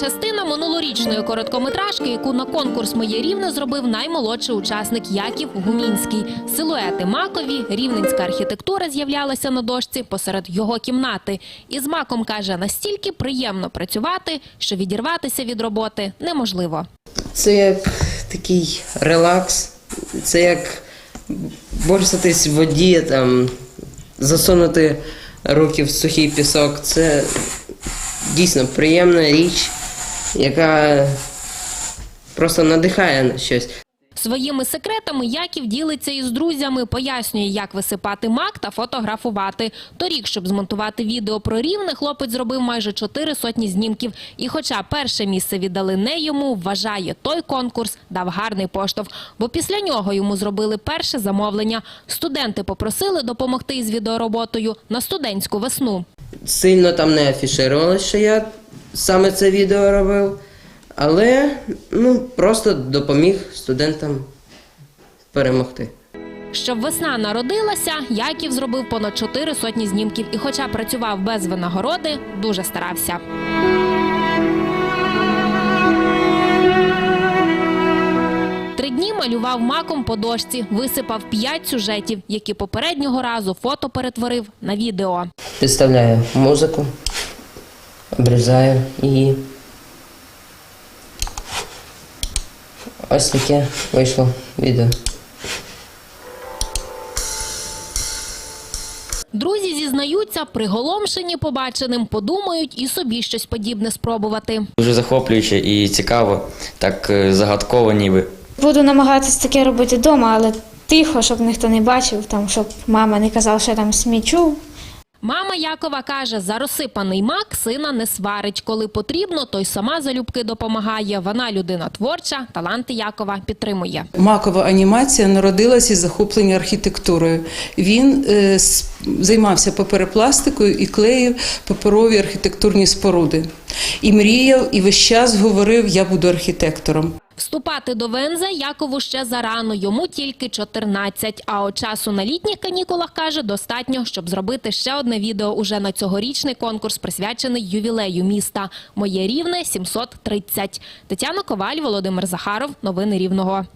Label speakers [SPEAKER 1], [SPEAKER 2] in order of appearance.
[SPEAKER 1] частина минулорічної короткометражки, яку на конкурс Моє рівне зробив наймолодший учасник Яків Гумінський. Силуети макові, рівненська архітектура з'являлася на дошці посеред його кімнати. І з маком каже, настільки приємно працювати, що відірватися від роботи неможливо.
[SPEAKER 2] Це як такий релакс, це як борсатись в воді, там, засунути руки в сухий пісок. Це дійсно приємна річ, яка просто надихає на щось.
[SPEAKER 1] Своїми секретами Яків ділиться із друзями, пояснює, як висипати мак та фотографувати. Торік, щоб змонтувати відео про рівне, хлопець зробив майже чотири сотні знімків. І хоча перше місце віддали не йому, вважає, той конкурс дав гарний поштовх. Бо після нього йому зробили перше замовлення. Студенти попросили допомогти із відеороботою на студентську весну.
[SPEAKER 2] Сильно там не афіширувалося, що я саме це відео робив, але ну, просто допоміг студентам перемогти.
[SPEAKER 1] Щоб весна народилася, Яків зробив понад чотири сотні знімків. І хоча працював без винагороди, дуже старався. Три дні малював маком по дошці, висипав п'ять сюжетів, які попереднього разу фото перетворив на відео.
[SPEAKER 2] Підставляю музику, обрізаю її. Ось таке вийшло відео.
[SPEAKER 1] Друзі зізнаються, приголомшені побаченим, подумають і собі щось подібне спробувати.
[SPEAKER 3] Дуже захоплююче і цікаво, так е, загадково ніби.
[SPEAKER 4] Буду намагатися таке робити вдома, але тихо, щоб ніхто не бачив, там, щоб мама не казала, що я там смічу.
[SPEAKER 1] Мама Якова каже, за розсипаний мак сина не сварить. Коли потрібно, той сама залюбки допомагає. Вона людина творча, таланти Якова підтримує.
[SPEAKER 5] Макова анімація народилася із захоплення архітектурою. Він е, займався паперопластикою і клеїв паперові архітектурні споруди. І мріяв, і весь час говорив: я буду архітектором.
[SPEAKER 1] Вступати до ВНЗ Якову ще зарано, йому тільки 14. А от часу на літніх канікулах, каже, достатньо, щоб зробити ще одне відео уже на цьогорічний конкурс, присвячений ювілею міста. Моє рівне 730. Тетяна Коваль, Володимир Захаров. Новини Рівного.